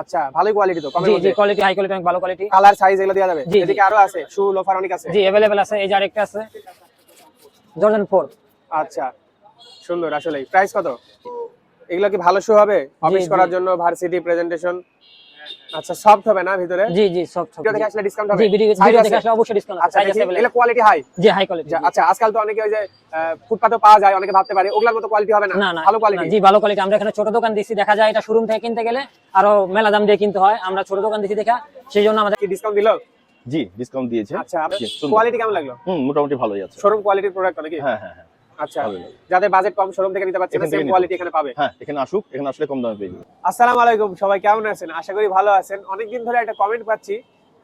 আচ্ছা ভালো কোয়ালিটি তো জি জি কোয়ালিটি হাই কোয়ালিটি অনেক ভালো কোয়ালিটি কালার সাইজ এগুলো দেওয়া যাবে। এদিকে আরও আছে শু লোফার অনেক আছে? জি অ্যাভেলেবেল আছে এই যে আরেকটা আছে। জর্ডান ফোর আচ্ছা সুন্দর আসলে প্রাইস কত? এগুলো কি ভালো শু হবে? অফিস করার জন্য ভার্সিটি প্রেজেন্টেশন আচ্ছা সফট হবে না ভিতরে? জি জি সব ভিডিও দেখে আসলে ডিসকাউন্ট হবে? জি ভিডিও ভিডিও দেখে আসলে অবশ্যই ডিসকাউন্ট আছে। আচ্ছা আছে available। কোয়ালিটি হাই জি হাই কোয়ালিটি আচ্ছা আজকাল তো অনেকে ওই যে ফুটপাতে পাওয়া যায় অনেকে ভাবতে পারে ওগুলোর মতো কোয়ালিটি হবে না। ভালো কোয়ালিটি জি ভালো কোয়ালিটি আমরা এখানে ছোট দোকান দিছি দেখা যায় এটা শোরুম থেকে কিনতে গেলে আরও মেলা দাম দিয়ে কিনতে হয়। আমরা ছোট দোকান দিছি দেখা সেই জন্য আমাদের কি ডিসকাউন্ট দিলো? জি ডিসকাউন্ট দিয়েছে। আচ্ছা কোয়ালিটি কেমন লাগল? হুম মোটামুটি ভালোই আছে। শোরুম কোয়ালিটির প্রোডাক্ট নাকি হ্যাঁ হ্যাঁ হ্যাঁ। আচ্ছা যাদের বাজেট কম শোরুম থেকে নিতে পারছে না এখান থেকে সেম কোয়ালিটি এখানে পাবে। হ্যাঁ এখানে আসুক এখানে আসলে কম দামে পেয়ে আসসালামু আলাইকুম সবাই কেমন আছেন? আশা করি ভালো আছেন। অনেকদিন ধরে একটা কমেন্ট পাচ্ছি।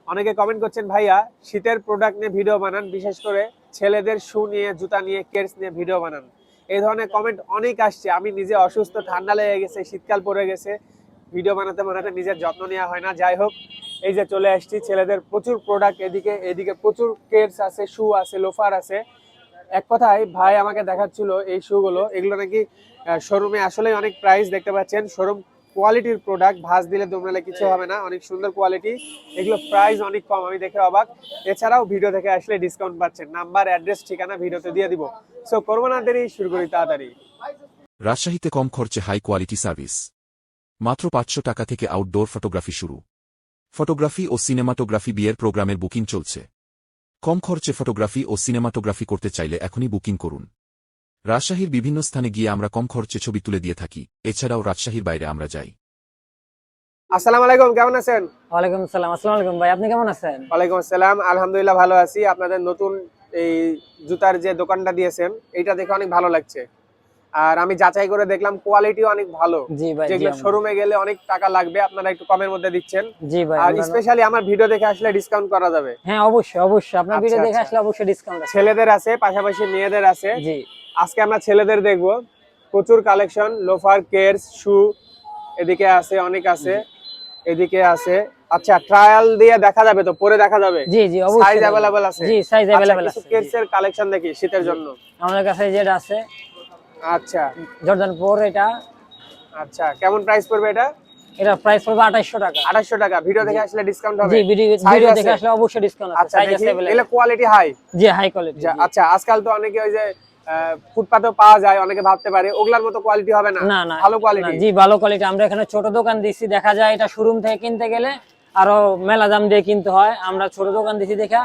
অনেকে কমেন্ট করছেন ভাইয়া শীতের প্রোডাক্ট নিয়ে ভিডিও বানান বিশেষ করে ছেলেদের শু নিয়ে জুতা নিয়ে কেটস নিয়ে ভিডিও বানান। এই ধরনের কমেন্ট অনেক আসছে। আমি নিজে অসুস্থ ঠান্ডা লেগে গেছে শীতকাল পড়ে গেছে। ভিডিও বানাতে বানাতে নিজের যত্ন নেওয়া হয় না। যাই হোক এই যে চলে আসছি ছেলেদের প্রচুর প্রোডাক্ট এদিকে এদিকে প্রচুর কেটস আছে শু আছে লোফার আছে। এক কথায় ভাই আমাকে দেখাচ্ছিল এই শুগুলো এগুলো নাকি শোরুমে আসলে অনেক প্রাইস দেখতে পাচ্ছেন। শোরুম কোয়ালিটির প্রোডাক্ট ভাঁজ দিলে দুমড়ালে কিছু হবে না। অনেক সুন্দর কোয়ালিটি এগুলো প্রাইস অনেক কম, আমি দেখে অবাক। এছাড়াও ভিডিও থেকে আসলে ডিসকাউন্ট পাচ্ছেন। নাম্বার অ্যাড্রেস ঠিকানা ভিডিওতে দিয়ে দিব। সো করব না দেরি, শুরু করি তাড়াতাড়ি। রাজশাহীতে কম খরচে হাই কোয়ালিটি সার্ভিস মাত্র পাঁচশো টাকা থেকে আউটডোর ফটোগ্রাফি শুরু। ফটোগ্রাফি ও সিনেমাটোগ্রাফি বিয়ের প্রোগ্রামের বুকিং চলছে। কম খরচে ফটোগ্রাফি ও সিনেমাটোগ্রাফি করতে চাইলে এখনই বুকিং করুন। রাজশাহীর বিভিন্ন স্থানে গিয়ে আমরা কম খরচে ছবি তুলে দিয়ে থাকি এছাড়াও রাজশাহীর বাইরে আমরা যাই। আসসালামু আলাইকুম কেমন আছেন? ওয়ালাইকুম আসসালাম আসসালামু আলাইকুম ভাই আপনি কেমন আছেন? ওয়ালাইকুম আসসালাম আলহামদুলিল্লাহ ভালো আছি। আপনাদের নতুন এই জুতার যে দোকানটা দিয়েছেন এটা দেখে অনেক ভালো লাগছে। আর আমি যাচাই করে দেখলাম কোয়ালিটি অনেক ভালো জি ভাই জি যেগুলো আমরা- শোরুমে গেলে অনেক টাকা লাগবে আপনারা একটু কমের মধ্যে দিচ্ছেন জি ভাই আর আমরা- স্পেশালি আমার ভিডিও দেখে আসলে ডিসকাউন্ট করা যাবে হ্যাঁ অবশ্যই অবশ্যই আপনার আচ্ছা, ভিডিও দেখে আচ্ছা। আসলে অবশ্যই ডিসকাউন্ট আছে ছেলেদের আছে পাশাপাশি মেয়েদের আছে জি আজকে আমরা ছেলেদের দেখব প্রচুর কালেকশন লোফার কেয়ারস শু এদিকে আছে অনেক আছে এদিকে আছে আচ্ছা ট্রায়াল দিয়ে দেখা যাবে তো পরে দেখা যাবে জি জি সাইজ অবশ্যই অ্যাভেলেবল আছে জি সাইজ अवेलेबल আচ্ছা, আছে কিছু কেয়ারস এর কালেকশন দেখি শীতের জন্য আমাদের কাছে যেটা আছে আচ্ছা। জর্দান এটা। আচ্ছা কেমন প্রাইস পড়বে এটা? এটা প্রাইস পড়বে 2800 টাকা। 2800 টাকা। ভিডিও দেখে আসলে ডিসকাউন্ট হবে? জি ভিডিও দেখে আসলে অবশ্যই ডিসকাউন্ট আছে। সাইজ এটা কোয়ালিটি হাই জি হাই কোয়ালিটি আচ্ছা আজকাল তো অনেকে ওই যে পাওয়া যায় অনেকে ভাবতে পারে ওগুলার মতো কোয়ালিটি হবে না। না ভালো কোয়ালিটি জি ভালো কোয়ালিটি আমরা এখানে ছোট দোকান দিছি দেখা যায় এটা শোরুম থেকে কিনতে গেলে আরও মেলা দাম দিয়ে কিনতে হয়। আমরা ছোট দোকান দিছি দেখা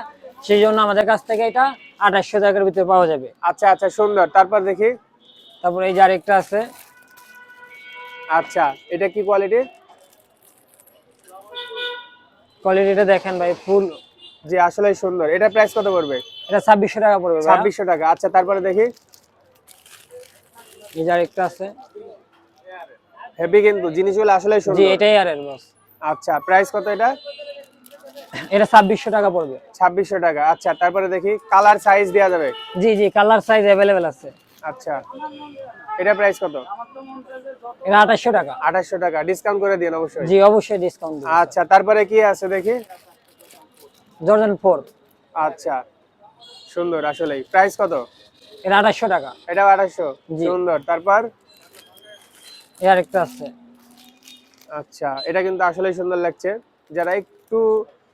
সেই জন্য আমাদের কাছ থেকে এটা আঠাশশো টাকার ভিতরে পাওয়া যাবে। আচ্ছা আচ্ছা সুন্দর। তারপর দেখি। তারপর এই যে আরেকটা আছে। আচ্ছা এটা কি কোয়ালিটি কোয়ালিটিটা দেখেন ভাই ফুল জি আসলে সুন্দর। এটা প্রাইস কত পড়বে? এটা ছাব্বিশশো টাকা পড়বে ভাইয়া। ছাব্বিশশো টাকা। আচ্ছা তারপরে দেখি। এই যে আরেকটা আছে। হেভি কিন্তু জিনিসগুলো আসলে সুন্দর। জি এটাই আর বস আচ্ছা প্রাইস কত এটা? এটা ছাব্বিশশো টাকা পড়বে। ছাব্বিশশো টাকা। আচ্ছা তারপরে দেখি কালার সাইজ দেওয়া যাবে। জি জি কালার সাইজ অ্যাভেলেবেল আছে। আচ্ছা। এটা প্রাইস কত? এটা আঠাশশো টাকা। আঠাশশো টাকা। ডিসকাউন্ট করে দিন অবশ্যই। জি অবশ্যই ডিসকাউন্ট আচ্ছা তারপরে কি আছে দেখি? জর্ডান ফোর আচ্ছা সুন্দর আসলেই। প্রাইস কত? এটা আঠাশশো টাকা। এটা আঠাশশো। জি। সুন্দর তারপর? এই আরেকটা আছে। আচ্ছা এটা কিন্তু আসলেই সুন্দর লাগছে। যারা একটু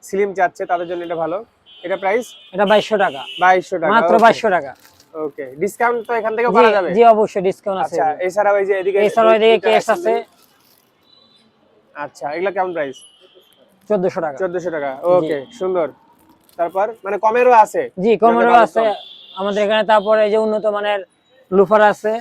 স্লিম চাচ্ছে তাদের জন্য এটা ভালো। এটা প্রাইস এটা বাইশশো টাকা। বাইশশো টাকা মাত্র বাইশশো টাকা। ওকে ডিসকাউন্ট তো এখান থেকে করা যাবে? জি অবশ্যই ডিসকাউন্ট আছে। আচ্ছা এছাড়াও এই যে এদিকে এছাড়াও এদিকে কেস আছে। আচ্ছা এগুলা কেমন প্রাইস চোদ্দশো টাকা। চোদ্দশো টাকা ওকে সুন্দর। তারপর মানে কমেরও আছে? জি কমেরও আছে। আমাদের এখানে তারপরে এই যে উন্নত মানের লুফার আছে।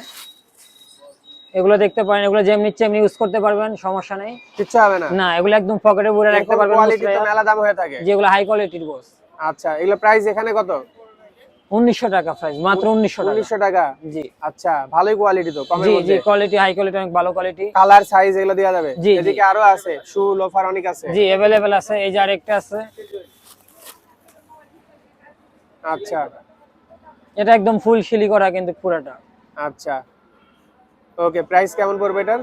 এগুলো দেখতে পারেন এগুলো যেমনি তেমনি ইউজ করতে পারবেন সমস্যা নেই। কিচ্ছু হবে না? না এগুলো একদম পকেটে ভরে রাখতে পারবেন কোয়ালিটি তো মেলা দাম হয়ে থাকে। যেগুলো হাই কোয়ালিটির বস আচ্ছা এগুলো প্রাইস এখানে কত? উনিশশো টাকা প্রাইস মাত্র উনিশশো টাকা। উনিশশো টাকা? জি আচ্ছা ভালোই কোয়ালিটি তো কমের জি জি কোয়ালিটি হাই কোয়ালিটি অনেক ভালো কোয়ালিটি কালার সাইজ এগুলো দেওয়া যাবে? জি, জি। এদিকে আরও আছে শু লোফার অনেক আছে। জি অ্যাভেলেবেল আছে এই যে আরেকটা আছে। আচ্ছা। এটা একদম ফুল শিলি করা কিন্তু পুরাটা। আচ্ছা। ওকে প্রাইস কেমন পড়বে এটার?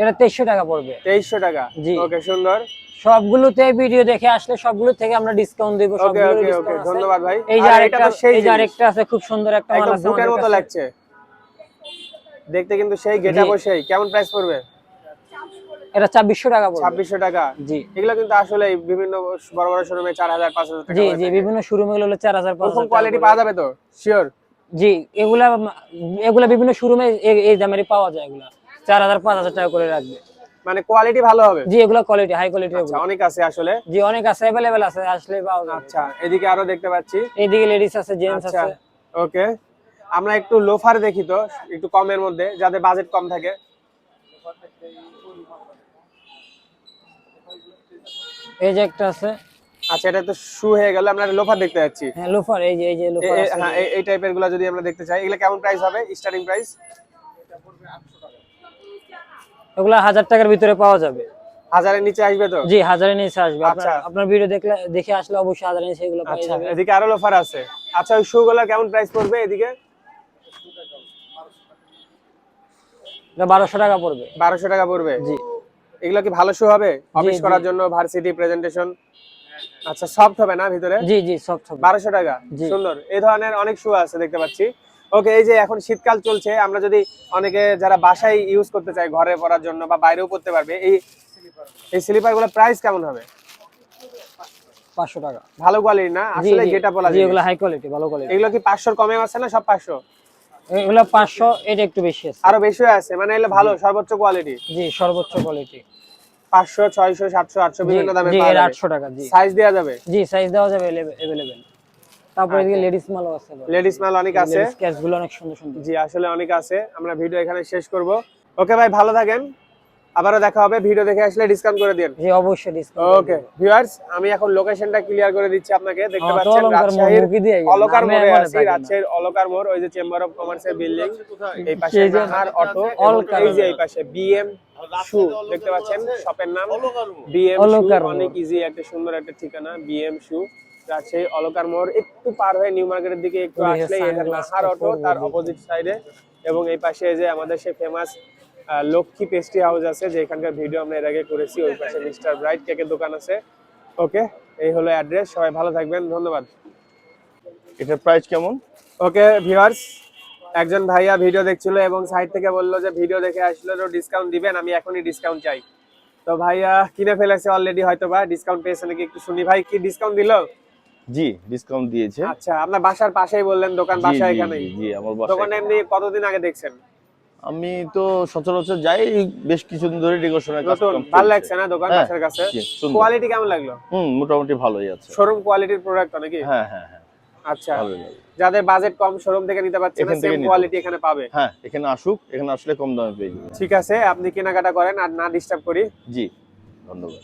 এটা তেইশশো টাকা পড়বে। তেইশশো টাকা? জি। ওকে সুন্দর। সবগুলোতে ভিডিও দেখে আসলে সবগুলো থেকে আমরা ডিসকাউন্ট দেব সবগুলো ধন্যবাদ ভাই। এই যে আরেকটা এই যে আরেকটা আছে খুব সুন্দর একটা মাল আছে আমাদের মতো লাগছে। দেখতে কিন্তু সেই কেমন প্রাইস পড়বে? এটা ছাব্বিশশো টাকা পড়বে। ছাব্বিশশো টাকা। জি। এগুলো কিন্তু আসলে বিভিন্ন বড় বড় শোরুমে চার হাজার পাঁচ হাজার টাকা জি জি বিভিন্ন শোরুমগুলো হলো চার হাজার পাঁচ ওরকম হাজার কোয়ালিটি পাওয়া যাবে তো? শিওর জি এগুলা এগুলা বিভিন্ন শোরুমে এই দামেরই পাওয়া যায় এগুলা। চার হাজার পাঁচ হাজার টাকা করে রাখবে। মানে কোয়ালিটি ভালো হবে? জি এগুলা কোয়ালিটি হাই কোয়ালিটি অনেক আছে আসলে? জি অনেক আছে অ্যাভেলেবেল আছে আসলে পাওয়া যাবে। আচ্ছা এদিকে আরও দেখতে পাচ্ছি। এইদিকে লেডিস আছে জেন্টস আচ্ছা আছে। ওকে আমরা একটু লোফার দেখি তো একটু কমের মধ্যে যাদের বাজেট কম থাকে। এই যে একটা আছে। আচ্ছা এটা তো শু হয়ে গেল আমরা লোফার দেখতে যাচ্ছি। হ্যাঁ লোফার এই যে এই যে লোফার হ্যাঁ এই- টাইপেরগুলো যদি আমরা দেখতে চাই এগুলো কেমন প্রাইস হবে? স্টার্টিং প্রাইস এগুলা হাজার টাকার ভিতরে পাওয়া যাবে। হাজারের নিচে আসবে তো? জি হাজারের নিচে আসবে। আপনার আচ্ছা। ভিডিও দেখলে দেখে আসলে অবশ্যই হাজারের নিচে এগুলো পেয়ে আচ্ছা যাবে। এদিকে আরও লোফার আছে। আচ্ছা ওই শুগুলো কেমন প্রাইস পড়বে এদিকে? এটা টাকা পড়বে। টাকা পড়বে? জি। এগুলো কি ভালো শু হবে? অফিস করার জন্য ভার্সিটি প্রেজেন্টেশন আচ্ছা সফট হবে না ভিতরে? জি জি টাকা? সুন্দর। এই ধরনের অনেক শু আছে দেখতে পাচ্ছি। ওকে এই যে এখন শীতকাল চলছে আমরা যদি অনেকে যারা বাসায় ইউজ করতে চায় ঘরে পরার জন্য বা বাইরেও পড়তে পারবে এই এই স্লিপারগুলো প্রাইস কেমন হবে? পাঁচশো টাকা। ভালো কোয়ালিটি না? আসলে যেটা বলা যায়। এগুলো হাই কোয়ালিটি ভালো কোয়ালিটি এগুলো কি পাঁচশোর কমে আছে না সব পাঁচশো? এগুলো পাঁচশো এটা একটু বেশি আছে। আরও বেশি আছে মানে এগুলো ভালো সর্বোচ্চ কোয়ালিটি জি সর্বোচ্চ কোয়ালিটি পাঁচশো ছয়শো সাতশো আটশো বিভিন্ন দামে আটশো টাকা জি। সাইজ দেওয়া যাবে? জি সাইজ দেওয়া যাবে অ্যাভেলেবেল তারপরে এদিকে লেডিস মালও আছে লেডিস মাল অনেক আছে। লেডিস ক্যাশগুলো অনেক সুন্দর সুন্দর। জি আসলে অনেক আছে। আমরা ভিডিও এখানে শেষ করব। ওকে ভাই ভালো থাকেন। আবারও দেখা হবে। ভিডিও দেখে আসলে ডিসকাউন্ট করে দিন জি অবশ্যই ডিসকাউন্ট ওকে ভিউয়ার্স আমি এখন লোকেশনটা ক্লিয়ার করে দিচ্ছি আপনাকে। দেখতে পাচ্ছেন রাজশাহীর। অলকার মোড়ে আছি রাজশাহীর অলকার মোড় ওই যে চেম্বার অফ কমার্সের বিল্ডিং এই পাশে নাহার অটো অলকার এই যে এই পাশে বিএম শু দেখতে পাচ্ছেন? শপের নাম। বিএম শু অনেক ইজি একটা সুন্দর একটা ঠিকানা বিএম শু রাজশাহী অলকার মোড় একটু পার হয়ে নিউ মার্কেটের দিকে একটু আসলে নাহার অটো তার অপোজিট সাইডে এবং এই পাশে যে আমাদের সেই ফেমাস লক্ষ্মী পেস্ট্রি হাউস আছে যে এখানকার ভিডিও আমরা এর আগে করেছি ওই পাশে মিস্টার ব্রাইট কেকের দোকান আছে। ওকে এই হলো অ্যাড্রেস সবাই ভালো থাকবেন ধন্যবাদ। এটার প্রাইস কেমন? ওকে ভিউয়ার্স একজন ভাইয়া ভিডিও দেখছিল এবং সাইড থেকে বলল যে ভিডিও দেখে আসলে তো ডিসকাউন্ট দিবেন আমি এখনই ডিসকাউন্ট চাই। তো ভাইয়া কিনে ফেলেছে অলরেডি হয়তো বা ডিসকাউন্ট পেয়েছে নাকি একটু শুনি। ভাই কি ডিসকাউন্ট দিলো? জি ডিসকাউন্ট দিয়েছে। আচ্ছা আপনার বাসার পাশেই বললেন দোকান বাসা জি, এখানেই। জি, আমার দোকানে বাসায় এমনি কতদিন আগে দেখছেন? আমি তো সচরাচর যাই বেশ কিছুদিন ধরে ডেকোরেশনের কাজ নতুন ভালো লাগছে না দোকান হ্যাঁ, বাসার কাছে? কোয়ালিটি কেমন লাগল? হুম মোটামুটি ভালোই আছে। শোরুম কোয়ালিটির প্রোডাক্ট নাকি? হ্যাঁ হ্যাঁ হ্যাঁ। আচ্ছা যাদের বাজেট কম শোরুম থেকে নিতে পারছে না সেম কোয়ালিটি এখানে পাবে। হ্যাঁ এখানে আসুক এখানে আসলে কম দামে পেয়ে যাবে ঠিক আছে আপনি কেনাকাটা করেন আর না ডিস্টার্ব করি। জি ধন্যবাদ।